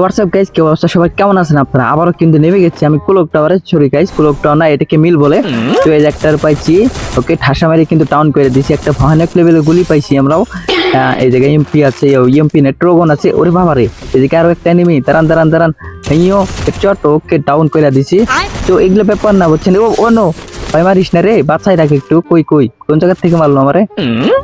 WhatsApp guys কি অবস্থা? সবাই কেমন আছেন আপনারা? আবারও কিন্তু নেমে গেছি আমি কুলক টাওয়ারে সরি গাইস কুলক টাওয়ার না এটাকে মিল বলে। তো এই যে একটা পাইছি ওকে ঠাসা মারি কিন্তু টাউন করে দিছি। একটা ভয়ানক লেভেলের গুলি পাইছি আমরাও। এই জায়গায় এমপি আছে এমপি নেট্রোগন আছে ওরে বাবারে। এদিকে আরও একটা এনিমি দাঁড়ান দাঁড়ান দাঁড়ান। এইও চট ওকে ডাউন করে দিছি। তো এগুলো ব্যাপার না বুঝছেন? ও ও নো ভাই মারিস না রে বাচ্চাই রাখ একটু কই কই কোন জায়গা থেকে মারলো আমারে?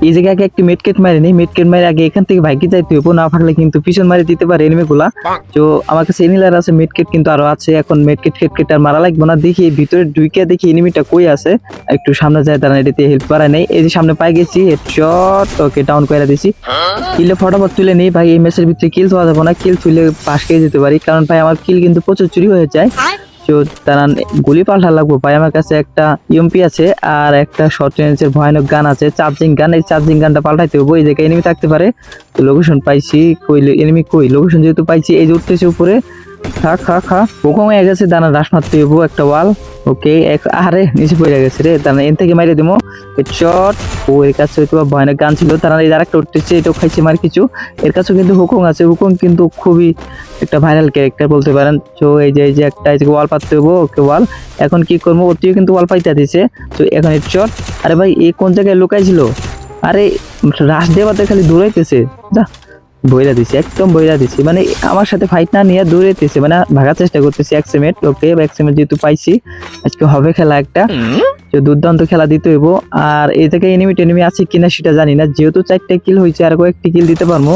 এই জায়গায় আগে একটি মেটকেট মারিনি মেটকেট মারি আগে এখান থেকে ভাইকে যাইতে হইব না থাকলে কিন্তু পিছন মারি দিতে পারে এনিমি গুলা। তো আমার কাছে এনিলার আছে মেটকেট কিন্তু আরও আছে এখন মেটকেট কেটকেট আর মারা লাগবে না দেখি ভিতরে ঢুকে দেখি এনিমিটা কই আছে। একটু সামনে যায় দাঁড়ান এটাতে হেল্প করা নেই। এই যে সামনে পাই গেছি শট ওকে ডাউন করে দিছি। কিলে ফটাফট তুলে নেই ভাই এই ম্যাচের ভিতরে কিল পাওয়া যাবে না কিল তুলে পাশ খেয়ে যেতে পারি কারণ ভাই আমার কিল কিন্তু প্রচুর চুরি হয়ে যায়। তারা গুলি পাল্টা লাগবো। ভাই, আমার কাছে একটা ইউমপি আছে আর একটা শর্ট রেঞ্জের ভয়ানক গান আছে। চার্জিং গান এই চার্জিং গানটা পাল্টাইতে হবে। এই জায়গায় এনিমি থাকতে পারে। তো লোকেশন পাইছি, কই এনিমি কই? লোকেশন যেহেতু পাইছি, এই যে উঠতেছে উপরে। খা খা খা। হুকুম হয়ে গেছে দানা রাস মারতে হইব, একটা ওয়াল। ওকে, এক আরে নিচে পড়ে গেছে রে। দানা এন থেকে মাইরে দিমো। চট। ও, এর কাছে হয়তো ভয়ানক গান ছিল। তারা এই আরেকটা উঠতেছে, এটাও খাইছে মার কিছু। এর কাছেও কিন্তু হুকুম আছে। হুকুম কিন্তু খুবই একটা ভাইরাল ক্যারেক্টার বলতে পারেন। তো এই যে এই যে একটা, এই ওয়াল পাততে হব ওকে ওয়াল। এখন কি করব? ওটিও কিন্তু ওয়াল পাইতে দিছে। তো এখন এই চট। আরে ভাই এই কোন জায়গায় লুকাইছিল? আরে রাস দেওয়াতে খালি দৌড়াইতেছে। যা বইরা দিছি, একদম বইরা দিছি। মানে আমার সাথে ফাইট না নিয়ে দৌড়াইতেছে মানে ভাগার চেষ্টা করতেছি এক সেমেট ওকে এক সেমেট যেহেতু পাইছি, আজকে হবে খেলা একটা। তো দুর্দান্ত খেলা দিতে হইব। আর এই জায়গায় এনিমি টেনিমি আছে কিনা সেটা জানি না। যেহেতু চারটে কিল হয়েছে, আর কয়েকটি কিল দিতে পারব।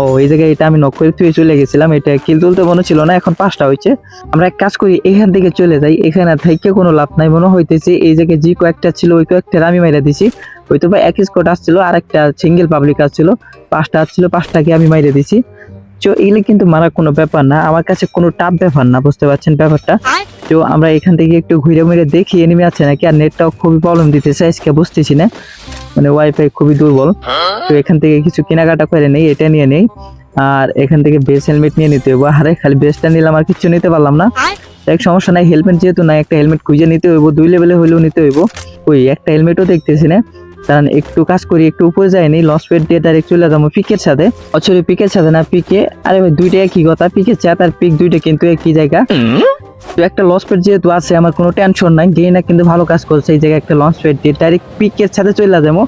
ও, এই জায়গায় এটা আমি নক থুয়ে চলে গেছিলাম। এটা কিল তুলতে মনে ছিল না, এখন পাঁচটা হয়েছে। আমরা এক কাজ করি, এখান থেকে চলে যাই। এখানে থেকে কোনো লাভ নাই। মনে হইতেছে এই জায়গায় যে কয়েকটা ছিল, ওই কয়েকটা আমি মাইরা দিছি। হয়তো বা এক স্কোট আসছিল, আর একটা সিঙ্গেল পাবলিক আসছিল। পাঁচটা আসছিল, পাঁচটাকে আমি মাইরে দিছি। তো এগুলো কিন্তু মারার কোনো ব্যাপার না। আমার কাছে কোনো টাপ ব্যাপার না, বুঝতে পারছেন ব্যাপারটা? তো আমরা এখান থেকে একটু ঘুরে মুড়ে দেখি এনিমি আছে নাকি? আর নেটটাও খুবই প্রবলেম দিতেছে, আজকে বুঝতেছি না। মানে ওয়াইফাই খুবই দুর্বল। তো এখান থেকে কিছু কেনাকাটা করে নেই, এটা নিয়ে নেই। আর এখান থেকে বেস হেলমেট নিয়ে নিতে হইব। আরে, খালি বেসটা নিলাম আর কিছু নিতে পারলাম না। এক সমস্যা নাই হেলমেট যেহেতু নাই, একটা হেলমেট খুঁজে নিতে হইব। দুই লেভেলে হইলেও নিতে হইব। ওই, একটা হেলমেটও দেখতেছি না। কারণ একটু কাজ করি একটু উপরে যায়নি লস পেড দিয়ে ডাইরেক্ট চলে যাব পিকের সাথে। অচরে পিকের সাথে না পিকে আরে ভাই দুইটা একই কথা পিকের সাথে আর পিক দুইটা কিন্তু একই জায়গা। তো একটা লঞ্চ প্যাড যেহেতু আছে আমার কোনো টেনশন নাই গেইনা কিন্তু ভালো কাজ করছে এই জায়গায় একটা লঞ্চ প্যাড দিয়ে ডাইরেক্ট পিকের সাথে চলে যাব।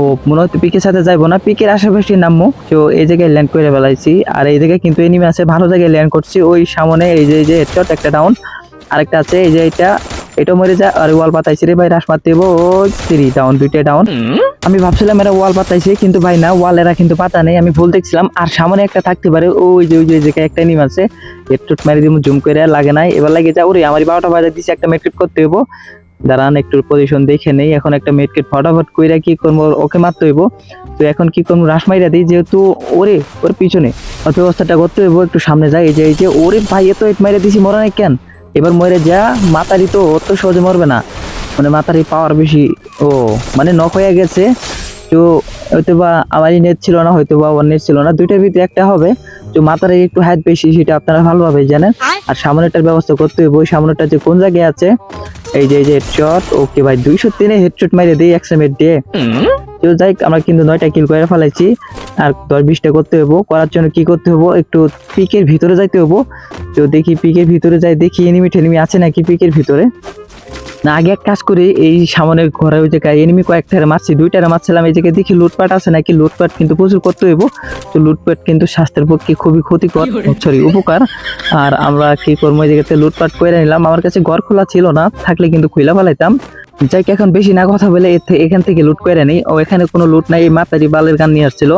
ও মনে হচ্ছে পিকের সাথে যাইবো না পিকের আশেপাশে নামবো। তো এই জায়গায় ল্যান্ড করে ফেলাইছি আর এই জায়গায় কিন্তু এনিমি আছে ভালো জায়গায় ল্যান্ড করছি ওই সামনে এই যে এই যে হেডশট একটা ডাউন আরেকটা আছে এই যে এটা এটা মরে যায় আর ওয়াল পাতাইছি রে ভাই রাস মারতে থ্রি ডাউন দুইটা ডাউন আমি ভাবছিলাম এরা ওয়াল পাতাইছে কিন্তু ভাই না ওয়াল এরা কিন্তু পাতা নেই আমি ভুল দেখছিলাম। আর সামনে একটা থাকতে পারে ওই যে ওই যে জায়গায় একটা নিম আছে। হেডশট মারি দিব জুম করে লাগে নাই। এবার লাগে যা ওরে আমার বারোটা বাজার দিছি একটা মেট্রিক করতে হইব। দাঁড়ান একটু পজিশন দেখে নেই এখন একটা মেটকেট ফটাফট কইরা কি করব ওকে মারতে হইব। তো এখন কি করব রাস মাইরা দিই যেহেতু ওরে ওর পিছনে। ওর ব্যবস্থাটা করতে হইব একটু সামনে যাই এই যে এই যে ওরে ভাই এত হেড মাইরা দিছি মরা নাই কেন? এবার মরে যা, মাতারি তো অত সহজে মরবে না। মানে মাতারি পাওয়ার বেশি। ও মানে নখ হয়ে গেছে। তো হয়তো বা আমারই নেট ছিল না হয়তো বা নেট ছিল না। দুইটার ভিতরে একটা হবে তো মাথার একটু হাইট বেশি সেটা আপনারা ভালোভাবে জানেন। আর সামনেটার ব্যবস্থা করতে হবে ওই সামনেটা যে কোন জায়গায় আছে এই যে এই যে হেডশট ওকে ভাই দুইশো তিনে হেডশট মাইরে দিই একশো মিনিট দিয়ে। তো যাই আমরা কিন্তু নয়টা কিল করে ফেলাইছি আর দশ বিশটা করতে হব করার জন্য কি করতে হব একটু পিকের ভিতরে যাইতে হব তো দেখি পিকের ভিতরে যাই দেখি এনিমি টেনিমি আছে নাকি পিকের ভিতরে। না আগে এক কাজ করি এই সামনে ঘরে ওই জায়গায় এনিমি কয়েকটারে মারছি দুইটারে মারছিলাম এই জায়গায় দেখি লুটপাট আছে নাকি? লুটপাট কিন্তু প্রচুর করতে হইব। তো লুটপাট কিন্তু স্বাস্থ্যের পক্ষে খুবই ক্ষতিকর সরি উপকার। আর আমরা কি করব এই জায়গাতে লুটপাট করে নিলাম। আমার কাছে ঘর খোলা ছিল না থাকলে কিন্তু খুলে ফেলাইতাম। যাই এখন বেশি না কথা বলে এখান থেকে লুট করে নেই। ও এখানে কোনো লুট নাই এই মাতারি বালের গান নিয়ে আসছিল।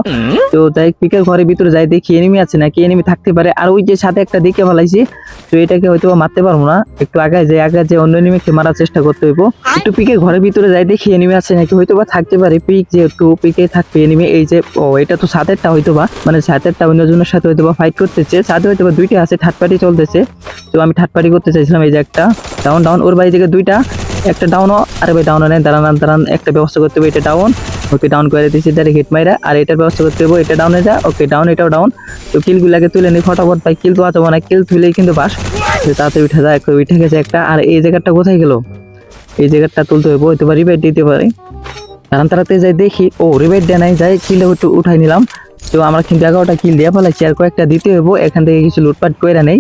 তো যাই পিকের ঘরের ভিতরে যাই দেখি এনিমি আছে নাকি এনিমি থাকতে পারে। আর ওই যে সাথে একটা দিকে ফেলাইছি তো এটাকে হয়তো মারতে পারব না। একটু আগায় যাই আগায় যে অন্য এনিমিকে মারার চেষ্টা করতে হইব। একটু পিকের ঘরের ভিতরে যাই দেখি এনিমি আছে নাকি হয়তো বা থাকতে পারে। পিক যেহেতু পিকে থাকবে এনিমি এই যে ও এটা তো সাতেরটা হয়তো বা মানে সাতেরটা অন্যজনের সাথে হয়তো বা ফাইট করতেছে। সাথে হয়তো বা দুইটা আছে থার্ড পার্টি চলতেছে। তো আমি থার্ড পার্টি করতে চাইছিলাম এই যে একটা। ডাউন ডাউন ওর বাড়ি থেকে দুইটা। একটা ডাউনও আরে ভাই ডাউন নেই দাঁড়ান দাঁড়ান একটা ব্যবস্থা করতে হবে, এটা ডাউন ওকে ডাউন করে দিয়েছি ডাইরেক্ট হিট মাইরা, আর এটার ব্যবস্থা করতে হবে, এটা ডাউনে যা, ওকে ডাউন এটাও ডাউন তো কিলগুলাকে তুলে নিই ফটাফট ভাই, কিল তো আছে না কিল তুলেই কিন্তু বাস তো তাড়াতাড়ি উঠে যায় উঠে গেছে একটা, আর এই জায়গাটা কোথায় গেল? এই জায়গাটা তুলতে হবে হয়তো বা রিভাইট দিতে পারে। কারণ তাড়াতাড়ি যাই, দেখি, ও রিভাইট দেয় নাই, যাই কিলে একটু উঠাই নিলাম, তো আমরা কিন্তু এগারোটা কিল দিয়ে ফেলাইছি, আর কয়েকটা দিতে হইব, এখান থেকে কিছু লুটপাট করে নেই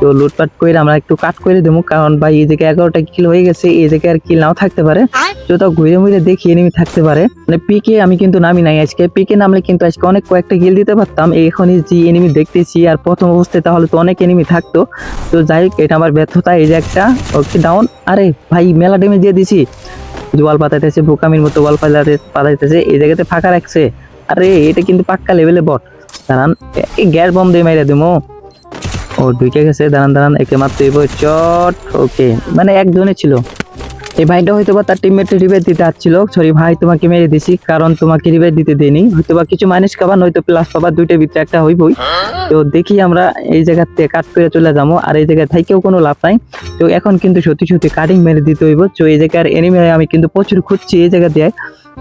তো লুটপাট করে আমরা একটু কাট করে দেবো কারণ ভাই এই জায়গায় এগারোটা কিল হয়ে গেছে এই জায়গায় আর কিল নাও থাকতে পারে। তো তাও ঘুরে মুড়ে দেখি এনিমি থাকতে পারে। মানে পিকে আমি কিন্তু নামি নাই আজকে। পিকে নামলে কিন্তু আজকে অনেক কয়েকটা কিল দিতে পারতাম। এখনই যে এনিমি দেখতেছি আর প্রথম অবস্থায় তাহলে তো অনেক এনিমি থাকতো। তো যাই হোক এটা আমার ব্যর্থতা এই যে একটা। ওকে ডাউন আরে ভাই মেলা ডেমে দিয়ে দিছি। ওয়াল পাতাইতেছে বোকামির মতো ওয়াল পাতাইতে পাতাইতেছে এই জায়গাতে ফাঁকা রাখছে। আরে এটা কিন্তু পাক্কা লেভেলে বট দাঁড়ান এই গ্যাস বম দিয়ে মেরে দেবো ও ঢুকে গেছে দাঁড়ান দাঁড়ান একে মাত্র চট ওকে মানে একজনে ছিল। এই ভাইটা হয়তো বা তার টিমমেটে রিভাইভ দিতে আসছিল সরি ভাই, তোমাকে মেরে দিছি, কারণ তোমাকে রিভাইভ দিতে দেনি হয়তো বা কিছু মাইনাস খাবার, নয়তো প্লাস পাবার দুইটার ভিতরে একটা হইবই। তো দেখি আমরা এই জায়গার থেকে কাট করে চলে যাব, আর এই জায়গায় থেকেও কোনো লাভ নাই। তো এখন কিন্তু সত্যি সত্যি কাটিং মেরে দিতে হইব। তো এই জায়গার এনিমি আমি কিন্তু প্রচুর খুঁজছি এই জায়গা দিয়ে।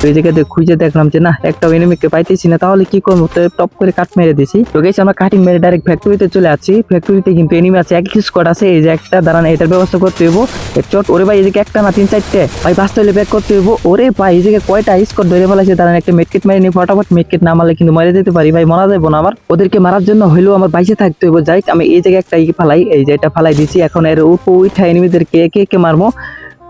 তো এই জায়গাতে খুঁজে দেখলাম যে, না একটা এনিমিকে পাইতেছি না, তাহলে কি করব? তো টপ করে কাট মেরে দিছি। তো গেছি আমরা কাটিং মেরে ডাইরেক্ট ফ্যাক্টরিতে চলে আসছি। ফ্যাক্টরিতে কিন্তু এনিমি আছে, এক স্কোয়াড আছে। এই যে একটা, দাঁড়ান, এটার ব্যবস্থা করতে হইব। চট ওরে ভাই এদিকে একটা না, তিন চারটে ভাই বাঁচতে হলে ব্যাক করতে হইব। ওরে ভাই, এই জায়গায় কয়টা স্কোয়াড ধরে ফেলাছে তারা একটা মেটকিট মেরে নিয়ে ফটাফট মেটকিট না মারলে কিন্তু মরে যেতে পারি। ভাই, মারা যাব না আমার। ওদেরকে মারার জন্য হইলেও আমার বাইসে থাকতে হইব। যাই আমি এই জায়গায় একটা ই ফালাই, এই যে এটা ফালাই দিছি। এখন এর উপর উঠা এনিমিদেরকে একে একে মারবো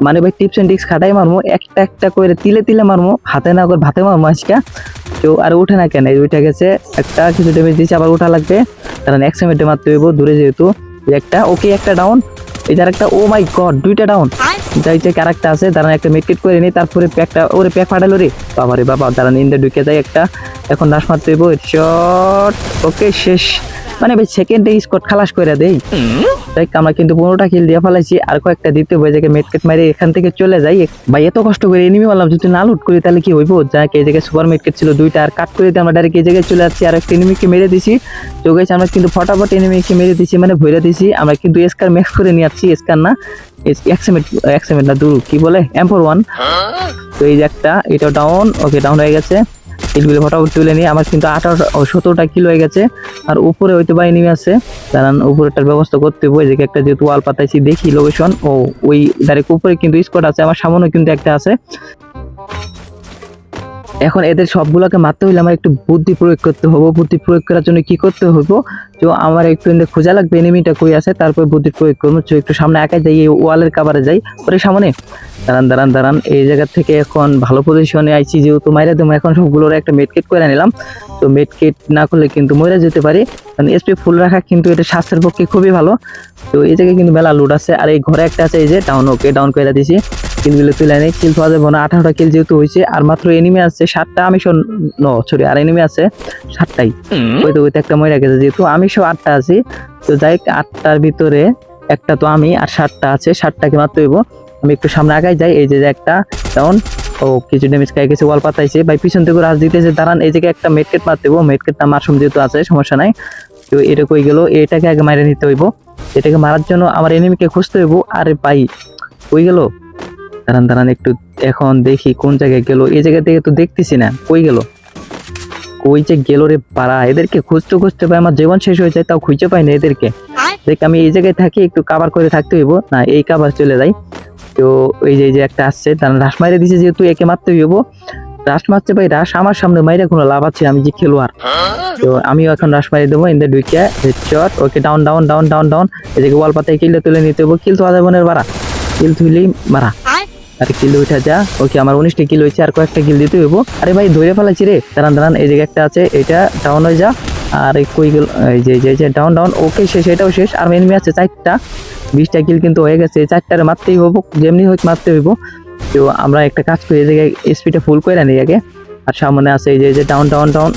মানে ভাই টিপস এন্ড টিক্স খাটাই মারমো। একটা একটা করে তিলে তিলে মারমো। হাতে না করে ভাতে মারমো আজকে। কেউ আর উঠে না কেন? উঠে গেছে। একটা কিছু ড্যামেজ দিয়েছে, আবার উঠা লাগবে। কারণ এক সেমেন্টে মারতে হইব, দূরে যেহেতু। একটা, ওকে একটা ডাউন এই একটা ও মাই গড দুইটা ডাউন যাই যে ক্যারেক্টার আছে, দাঁড়ান একটা মেটকেট করে নিই তারপরে প্যাকটা ওরে প্যাক ফাটালো রে। বাবা রে বাবা, দাঁড়ান ইন্দে ঢুকে যায় একটা। এখন নাশ মারতে শট ওকে শেষ। মানে ভাই সেকেন্ডে স্কট খালাস করে দেই। তাই আমরা কিন্তু পনেরোটা কিল দিয়ে ফেলাইছি আর কয়েকটা দিতে হবে যে মেটকেট মারে এখান থেকে চলে যাই। ভাই এত কষ্ট করে এনিমি বললাম যদি না লুট করি তাহলে কি হইব? যা কে জায়গায় সুপার মেটকেট ছিল দুইটা আর কাট করে দিয়ে আমরা ডাইরেক্ট এই জায়গায় চলে যাচ্ছি আর একটা এনিমিকে মেরে দিছি। তো গেছে আমরা কিন্তু ফটাফট এনিমিকে মেরে দিছি মানে ভরে দিছি। আমরা কিন্তু এসকার ম্যাক্স করে নিয়ে যাচ্ছি এসকার না এক্সেমেট এক্সেমেট না দূর কি বলে? এম্পোর ওয়ান তো এই যে একটা এটা ডাউন ওকে ডাউন হয়ে গেছে। কিলগুলো ফটাফট তুলে নিয়ে, আমার কিন্তু আঠারো সতেরোটা কিল হয়ে গেছে। আর উপরে হয়তো বা এনিমি আছে। দাঁড়ান উপরেটার ব্যবস্থা করতে হবে যে একটা যেহেতু ওয়াল পাতাইছি, দেখি লোকেশন ও ওই ডাইরেক্ট উপরে কিন্তু স্কোয়াড আছে, আমার সামনে কিন্তু একটা আছে। এখন এদের সবগুলোকে মারতে হলে আমার একটু বুদ্ধি প্রয়োগ করতে হবে। বুদ্ধি প্রয়োগ করার জন্য কি করতে হবে তো আমার একটু এনে খোঁজা লাগবে এনিমিটা কই আছে, তারপর বুদ্ধি প্রয়োগ করব। একটু সামনে একাই যাই ওয়ালের কাবারে যাই। ওরে সামনে। দাঁড়ান দাঁড়ান দাঁড়ান। এই জায়গা থেকে এখন ভালো পজিশনে আইছি যেহেতু মাইরা দেবো। এখন সবগুলোর একটা মেডকিট করে নিলাম। তো মেডকিট না করলে কিন্তু মরে যেতে পারি। কারণ এসপি ফুল রাখা কিন্তু এটা স্বাস্থ্যের পক্ষে খুবই ভালো। তো এই জায়গায় কিন্তু মেলা লুট আছে। আর এই ঘরে একটা আছে এই যে ডাউন ওকে ডাউন করে দিছি। কিলগুলো তুলে নেই কিল পাওয়া যাবে না। আঠারোটা কিল যেহেতু হয়েছে আর মাত্র এনিমি আছে। সাতটা আমি শোন ন সরি আর এনিমি আছে সাতটাই। ওই তো ওইতে একটা মরে গেছে। যেহেতু আমি সব আটটা আছি তো যাই আটটার ভিতরে একটা তো আমি আর সাতটা আছে। সাতটাকে মাত্র হইব। আমি একটু সামনে আগাই যাই এই যে একটা ডাউন ও কিছু ড্যামেজ খাই গেছে ওয়াল পাতাইছে। ভাই পিছন থেকে রাজ দিতেছে দাঁড়ান এই জায়গায় একটা মেটকেট মারতে হইব মেটকেটটা মাশরুম যেহেতু আছে সমস্যা নাই। তো এটা কই গেল এটাকে আগে মারে নিতে হইব। এটাকে মারার জন্য আমার এনিমিকে খুঁজতে হইব। আরে ভাই কই গেল? দাঁড়ান দাঁড়ান একটু এখন দেখি কোন জায়গায় গেল। এই জায়গা থেকে তো দেখতেছি না কই গেল? কই যে গেল রে পাড়া এদেরকে খুঁজতে খুঁজতে পাই আমার জীবন শেষ হয়ে যায় তাও খুঁজে পাই না এদেরকে। দেখ আমি এই জায়গায় থাকি একটু কাবার করে থাকতে হইব। না এই কাবার চলে যাই। তো এই যে যে একটা আসছে, তার রাস মাইরে দিছে যেহেতু একে মারতে হইব। রাস মারছে ভাই রাস আমার সামনে মাইরে কোনো লাভ আছে, আমি যে খেলোয়াড়। তো আমিও এখন রাস মারি দেবো ইন্দে ডুইকে চট okay down down down down down এদিকে ওয়াল পাতায় কিলে তুলে নিতে হব কিল তো আধা বোনের বাড়া। কিল তুইলেই মারা আর কিল উঠা যা ওকে আমার উনিশটা কিল হয়েছে, আর কয়েকটা কিল দিতে হইব। আরে ভাই, ধরে ফেলাচ্ছি রে। দাঁড়ান দাঁড়ান, এই জায়গায় একটা আছে, এটা ডাউন হয়ে যা। আর এই কই গেল? এই যে, যে- যে ডাউন ডাউন ওকে শেষ, এটাও শেষ। আর এনিমি আছে চারটা। বিশটা কিল কিন্তু হয়ে গেছে। চারটারে মারতেই হব, যেমনি হোক মারতে হইব। তো আমরা একটা কাজ করি, এদিকে স্পিডটা ফুল করে নিই আগে। আর সামনে আছে এই যে যে ডাউন ডাউন ডাউন